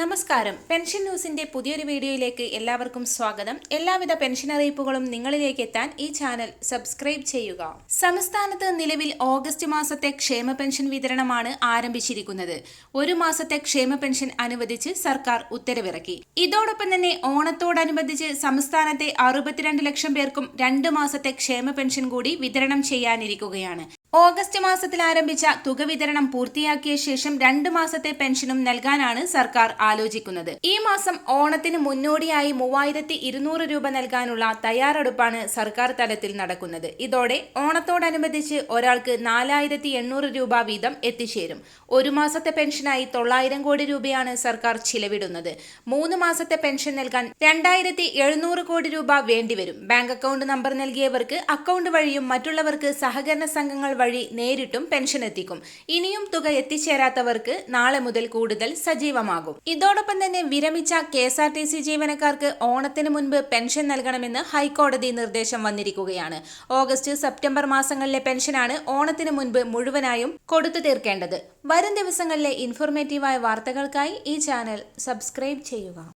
നമസ്കാരം. പെൻഷൻ ന്യൂസിന്റെ പുതിയൊരു വീഡിയോയിലേക്ക് എല്ലാവർക്കും സ്വാഗതം. എല്ലാവിധ പെൻഷൻ അറിയിപ്പുകളും നിങ്ങളിലേക്ക് എത്താൻ ഈ ചാനൽ സബ്സ്ക്രൈബ് ചെയ്യുക. സംസ്ഥാനത്ത് നിലവിൽ ഓഗസ്റ്റ് മാസത്തെ ക്ഷേമ പെൻഷൻ വിതരണമാണ് ആരംഭിച്ചിരിക്കുന്നത്. ഒരു മാസത്തെ ക്ഷേമ പെൻഷൻ അനുവദിച്ച് സർക്കാർ ഉത്തരവിറക്കി. ഇതോടൊപ്പം തന്നെ ഓണത്തോടനുബന്ധിച്ച് സംസ്ഥാനത്തെ അറുപത്തിരണ്ട് ലക്ഷം പേർക്കും രണ്ട് മാസത്തെ ക്ഷേമ പെൻഷൻ കൂടി വിതരണം ചെയ്യാനിരിക്കുകയാണ്. ഓഗസ്റ്റ് മാസത്തിൽ ആരംഭിച്ച തുക വിതരണം പൂർത്തിയാക്കിയ ശേഷം രണ്ട് മാസത്തെ പെൻഷനും നൽകാനാണ് സർക്കാർ ആലോചിക്കുന്നത്. ഈ മാസം ഓണത്തിന് മുന്നോടിയായി മൂവായിരത്തി ഇരുന്നൂറ് രൂപ നൽകാനുള്ള തയ്യാറെടുപ്പാണ് സർക്കാർ തലത്തിൽ നടക്കുന്നത്. ഇതോടെ ഓണത്തോടനുബന്ധിച്ച് ഒരാൾക്ക് നാലായിരത്തി എണ്ണൂറ് രൂപ വീതം എത്തിച്ചേരും. ഒരു മാസത്തെ പെൻഷനായി തൊള്ളായിരം കോടി രൂപയാണ് സർക്കാർ ചിലവിടുന്നത്. മൂന്ന് മാസത്തെ പെൻഷൻ നൽകാൻ രണ്ടായിരത്തി എഴുന്നൂറ് കോടി രൂപ വേണ്ടിവരും. ബാങ്ക് അക്കൗണ്ട് നമ്പർ നൽകിയവർക്ക് അക്കൗണ്ട് വഴിയും മറ്റുള്ളവർക്ക് സഹകരണ സംഘങ്ങൾ വഴി നേരിട്ടും പെൻഷൻ എത്തിക്കും. ഇനിയും തുക എത്തിച്ചേരാത്തവർക്ക് നാളെ മുതൽ കൂടുതൽ സജീവമാകും. ഇതോടൊപ്പം തന്നെ വിരമിച്ച K S R T C ജീവനക്കാർക്ക് ഓണത്തിന് മുൻപ് പെൻഷൻ നൽകണമെന്ന് ഹൈക്കോടതി നിർദ്ദേശം വന്നിരിക്കുകയാണ്. ഓഗസ്റ്റ് സെപ്റ്റംബർ മാസങ്ങളിലെ പെൻഷനാണ് ഓണത്തിന് മുൻപ് മുഴുവനായും കൊടുത്തു തീർക്കേണ്ടത്. വരും ദിവസങ്ങളിലെ ഇൻഫോർമേറ്റീവായ വാർത്തകൾക്കായി ഈ ചാനൽ സബ്സ്ക്രൈബ് ചെയ്യുക.